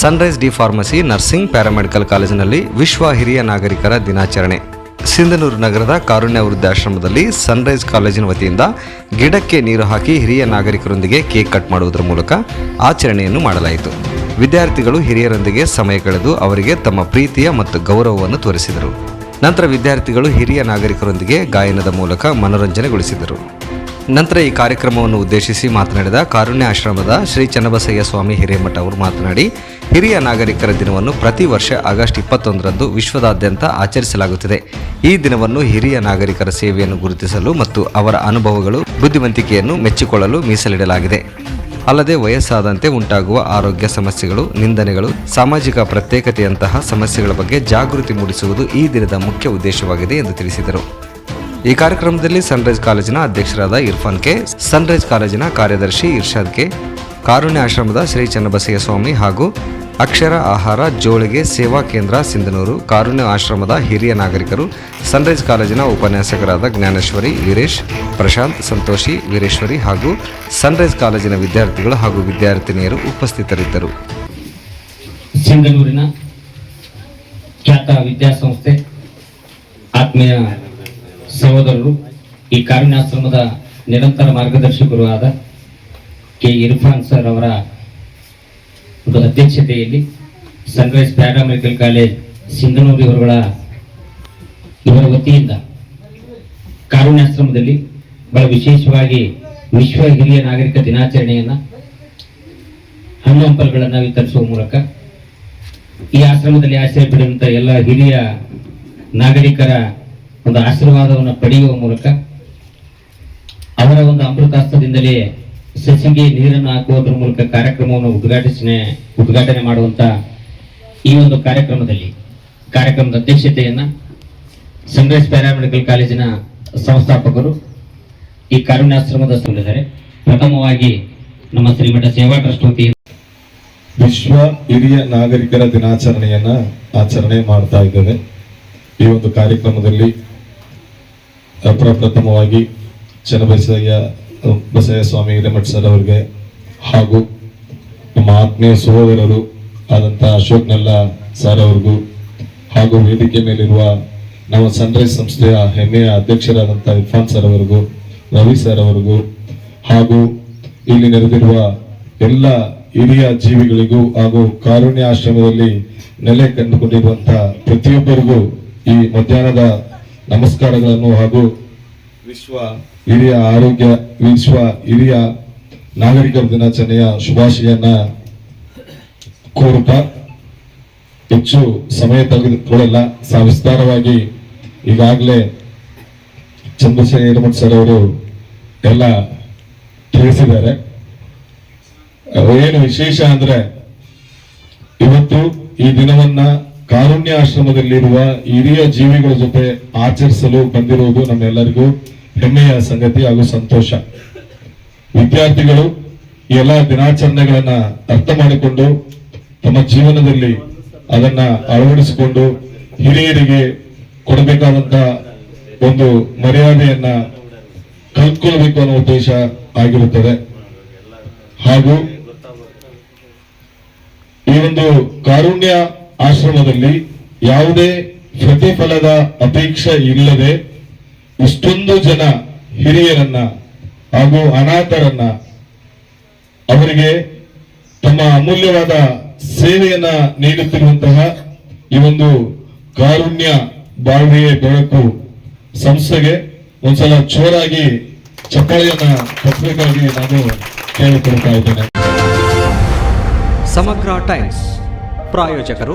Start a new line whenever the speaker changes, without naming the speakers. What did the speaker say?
Sunrise D pharmacy nursing paramedical ಕಾಲೇಜಿನಲ್ಲಿ ವಿಶ್ವ ಹಿರಿಯ ನಾಗರಿಕರ ದಿನಾಚರಣೆ. ಸಿಂಧನೂರು ನಗರದ ಕಾರುಣ್ಯ ವೃದ್ಧಾಶ್ರಮದಲ್ಲಿ ಸನ್ರೈಸ್ ಕಾಲೇಜಿನ ವತಿಯಿಂದ ಗಿಡಕ್ಕೆ ನೀರು ಹಾಕಿ ಹಿರಿಯ ನಾಗರಿಕರೊಂದಿಗೆ ಕೇಕ್ ಕಟ್ ಮಾಡುವುದರ ಮೂಲಕ ಆಚರಣೆಯನ್ನು ಮಾಡಲಾಯಿತು. ವಿದ್ಯಾರ್ಥಿಗಳು ಹಿರಿಯರೊಂದಿಗೆ ಸಮಯ ಕಳೆದು ಅವರಿಗೆ ತಮ್ಮ ಪ್ರೀತಿಯ ಮತ್ತು ಗೌರವವನ್ನು ತೋರಿಸಿದರು. ನಂತರ ವಿದ್ಯಾರ್ಥಿಗಳು ಹಿರಿಯ ನಾಗರಿಕರೊಂದಿಗೆ ಗಾಯನದ ಮೂಲಕ ಮನೋರಂಜನೆಗೊಳಿಸಿದರು. ನಂತರ ಈ ಕಾರ್ಯಕ್ರಮವನ್ನು ಉದ್ದೇಶಿಸಿ ಮಾತನಾಡಿದ ಕಾರುಣ್ಯ ಆಶ್ರಮದ ಶ್ರೀ ಚನ್ನಬಸಯ್ಯ ಸ್ವಾಮಿ ಹಿರೇಮಠ ಅವರು ಮಾತನಾಡಿ ಹಿರಿಯ ನಾಗರಿಕರ ದಿನವನ್ನು ಪ್ರತಿ ವರ್ಷ ಆಗಸ್ಟ್ ಇಪ್ಪತ್ತೊಂದರಂದು ವಿಶ್ವದಾದ್ಯಂತ ಆಚರಿಸಲಾಗುತ್ತಿದೆ. ಈ ದಿನವನ್ನು ಹಿರಿಯ ನಾಗರಿಕರ ಸೇವೆಯನ್ನು ಗುರುತಿಸಲು ಮತ್ತು ಅವರ ಅನುಭವಗಳು, ಬುದ್ಧಿವಂತಿಕೆಯನ್ನು ಮೆಚ್ಚಿಕೊಳ್ಳಲು ಮೀಸಲಿಡಲಾಗಿದೆ. ಅಲ್ಲದೆ ವಯಸ್ಸಾದಂತೆ ಉಂಟಾಗುವ ಆರೋಗ್ಯ ಸಮಸ್ಯೆಗಳು, ನಿಂದನೆಗಳು, ಸಾಮಾಜಿಕ ಪ್ರತ್ಯೇಕತೆಯಂತಹ ಸಮಸ್ಯೆಗಳ ಬಗ್ಗೆ ಜಾಗೃತಿ ಮೂಡಿಸುವುದು ಈ ದಿನದ ಮುಖ್ಯ ಉದ್ದೇಶವಾಗಿದೆ ಎಂದು ತಿಳಿಸಿದರು. ಈ ಕಾರ್ಯಕ್ರಮದಲ್ಲಿ ಸನ್ರೈಸ್ ಕಾಲೇಜಿನ ಅಧ್ಯಕ್ಷರಾದ ಇರ್ಫಾನ್ ಕೆ, ಸನ್ರೈಸ್ ಕಾಲೇಜಿನ ಕಾರ್ಯದರ್ಶಿ ಇರ್ಷಾದ್ ಕೆ ಕಾರುಣ್ಯ ಆಶ್ರಮದ ಶ್ರೀ ಚನ್ನಬಸಯ್ಯ ಸ್ವಾಮಿ ಹಾಗೂ ಅಕ್ಷರ ಆಹಾರ, ಜೋಳಿಗೆ ಸೇವಾ ಕೇಂದ್ರ ಸಿಂಧನೂರು ಕಾರುಣ್ಯ ಆಶ್ರಮದ ಹಿರಿಯ ನಾಗರಿಕರು, ಸನ್ರೈಸ್ ಕಾಲೇಜಿನ ಉಪನ್ಯಾಸಕರಾದ ಜ್ಞಾನೇಶ್ವರಿ, ವೀರೇಶ್, ಪ್ರಶಾಂತ್, ಸಂತೋಷಿ, ವೀರೇಶ್ವರಿ ಹಾಗೂ ಸನ್ರೈಸ್ ಕಾಲೇಜಿನ ವಿದ್ಯಾರ್ಥಿಗಳು ಹಾಗೂ ವಿದ್ಯಾರ್ಥಿನಿಯರು ಉಪಸ್ಥಿತರಿದ್ದರು.
ಸಿಂಧನೂರಿನ ಖ್ಯಾತ ವಿದ್ಯಾಸಂಸ್ಥೆ ಆತ್ಮೀಯ ಸಹೋದರರು, ಈ ಕಾರುಣ್ಯಾಶ್ರಮದ ನಿರಂತರ ಮಾರ್ಗದರ್ಶಕರು ಆದ ಕೆ ಇರ್ಫಾನ್ ಸರ್ ಅವರ ಒಂದು ಅಧ್ಯಕ್ಷತೆಯಲ್ಲಿ ಸನ್ರೈಸ್ ಪ್ಯಾರಾಮೆಡಿಕಲ್ ಕಾಲೇಜ್ ಸಿಂಧನೂರು ಇವರುಗಳ ಇವರ ವತಿಯಿಂದ ಕಾರುಣ್ಯಾಶ್ರಮದಲ್ಲಿ ಬಹಳ ವಿಶೇಷವಾಗಿ ವಿಶ್ವ ಹಿರಿಯ ನಾಗರಿಕ ದಿನಾಚರಣೆಯನ್ನು ಹಣ್ಣು ಹಂಪಲುಗಳನ್ನು ವಿತರಿಸುವ ಮೂಲಕ ಈ ಆಶ್ರಮದಲ್ಲಿ ಆಶ್ರಯ ಪಡೆದಂಥ ಎಲ್ಲ ಹಿರಿಯ ನಾಗರಿಕರ ಒಂದು ಆಶೀರ್ವಾದವನ್ನು ಪಡೆಯುವ ಮೂಲಕ ಅವರ ಒಂದು ಅಮೃತಾಸ್ತ್ರದಿಂದಲೇ ಸಸಿಗೆ ನೀರನ್ನು ಹಾಕುವುದರ ಮೂಲಕ ಕಾರ್ಯಕ್ರಮವನ್ನು ಉದ್ಘಾಟಿಸನೆ, ಉದ್ಘಾಟನೆ ಮಾಡುವಂತ ಈ ಒಂದು ಕಾರ್ಯಕ್ರಮದಲ್ಲಿ ಕಾರ್ಯಕ್ರಮದ ಅಧ್ಯಕ್ಷತೆಯನ್ನ ಸನ್ರೈಸ್ ಪ್ಯಾರಾಮೆಡಿಕಲ್ ಕಾಲೇಜಿನ ಸಂಸ್ಥಾಪಕರು ಈ ಕಾರುಣ್ಯಾಶ್ರಮದ ಸಲ್ಲಿದ್ದಾರೆ ಪ್ರಥಮವಾಗಿ ನಮ್ಮ ಶ್ರೀಮಠ ಸೇವಾ ಟ್ರಸ್ಟ್ ವತಿಯಿಂದ
ವಿಶ್ವ ಹಿರಿಯ ನಾಗರಿಕರ ದಿನಾಚರಣೆಯನ್ನ ಆಚರಣೆ ಮಾಡ್ತಾ ಇದ್ದೇವೆ. ಈ ಒಂದು ಕಾರ್ಯಕ್ರಮದಲ್ಲಿ ಪ್ರಪ್ರಥಮವಾಗಿ ಚನ್ನಬಸಯ್ಯ ಬಸಯ್ಯ ಸ್ವಾಮಿ ಹಿರೇಮಠ ಸರ್ ಅವರಿಗೆ ಹಾಗೂ ನಮ್ಮ ಆತ್ಮೀಯ ಸಹೋದರರು ಆದಂತ ಅಶೋಕ್ ನಲ್ಲ ಸರ್ ಅವ್ರಿಗೂ ಹಾಗೂ ವೇದಿಕೆ ಮೇಲಿರುವ ನಮ್ಮ ಸನ್ರೈಸ್ ಸಂಸ್ಥೆಯ ಹೆಮ್ಮೆಯ ಅಧ್ಯಕ್ಷರಾದಂಥ ಇರ್ಫಾನ್ ಸರ್ ಅವರಿಗೂ, ರವಿ ಸರ್ ಅವರಿಗೂ ಹಾಗೂ ಇಲ್ಲಿ ನೆರೆದಿರುವ ಎಲ್ಲ ಹಿರಿಯ ಜೀವಿಗಳಿಗೂ ಹಾಗೂ ಕಾರುಣ್ಯ ಆಶ್ರಮದಲ್ಲಿ ನೆಲೆ ಕಂಡುಕೊಂಡಿರುವಂತಹ ಪ್ರತಿಯೊಬ್ಬರಿಗೂ ಈ ಮಧ್ಯಾಹ್ನದ ನಮಸ್ಕಾರಗಳನ್ನು ಹಾಗೂ ವಿಶ್ವ ಹಿರಿಯ ಆರೋಗ್ಯ, ವಿಶ್ವ ಹಿರಿಯ ನಾಗರಿಕರ ದಿನಾಚರಣೆಯ ಶುಭಾಶಯನ್ನ ಕೋರುತ್ತಾ ಹೆಚ್ಚು ಸಮಯ ತೆಗೆದುಕೊಳ್ಳಲ್ಲ ಸವಿಸ್ತಾರವಾಗಿ ಈಗಾಗಲೇ ಚಂದ್ರಶೇಖರ ಹಿರಮಠ ಸರ್ ಅವರು ಎಲ್ಲ ತಿಳಿಸಿದ್ದಾರೆ. ಏನು ವಿಶೇಷ ಅಂದ್ರೆ ಇವತ್ತು ಈ ದಿನವನ್ನ ಕಾರುಣ್ಯ ಆಶ್ರಮದಲ್ಲಿರುವ ಹಿರಿಯ ಜೀವಿಗಳ ಜೊತೆ ಆಚರಿಸಲು ಬಂದಿರುವುದು ನಮ್ಮೆಲ್ಲರಿಗೂ ಹೆಮ್ಮೆಯ ಸಂಗತಿ ಹಾಗೂ ಸಂತೋಷ. ವಿದ್ಯಾರ್ಥಿಗಳು ಈ ಎಲ್ಲ ದಿನಾಚರಣೆಗಳನ್ನ ಅರ್ಥ ಮಾಡಿಕೊಂಡು ತಮ್ಮ ಜೀವನದಲ್ಲಿ ಅದನ್ನ ಅಳವಡಿಸಿಕೊಂಡು ಹಿರಿಯರಿಗೆ ಕೊಡಬೇಕಾದಂತ ಒಂದು ಮರ್ಯಾದೆಯನ್ನ ಕಲ್ತ್ಕೊಳ್ಬೇಕು ಅನ್ನೋ ಉದ್ದೇಶ ಆಗಿರುತ್ತದೆ. ಹಾಗೂ ಈ ಒಂದು ಕಾರುಣ್ಯ ಆಶ್ರಮದಲ್ಲಿ ಯಾವುದೇ ಪ್ರತಿಫಲದ ಅಪೇಕ್ಷೆ ಇಲ್ಲದೆ ಇಷ್ಟೊಂದು ಜನ ಹಿರಿಯರನ್ನ ಹಾಗೂ ಅನಾಥರನ್ನ ಅವರಿಗೆ ತಮ್ಮ ಅಮೂಲ್ಯವಾದ ಸೇವೆಯನ್ನ ನೀಡುತ್ತಿರುವಂತಹ ಈ ಒಂದು ಕಾರುಣ್ಯ ಬಾಳ್ವೆಯ ಬೆಳಕು ಸಂಸ್ಥೆಗೆ ಒಂದ್ಸಲ ಚೋರಾಗಿ ಚಪ್ಪಳಿಯನ್ನ ಕಟ್ಟಬೇಕಾಗಿ ನಾನು ಕೇಳಿಕೊಳ್ತಾ ಇದ್ದೇನೆ.
ಸಮಗ್ರ ಟೈಮ್ಸ್ ಪ್ರಾಯೋಜಕರು.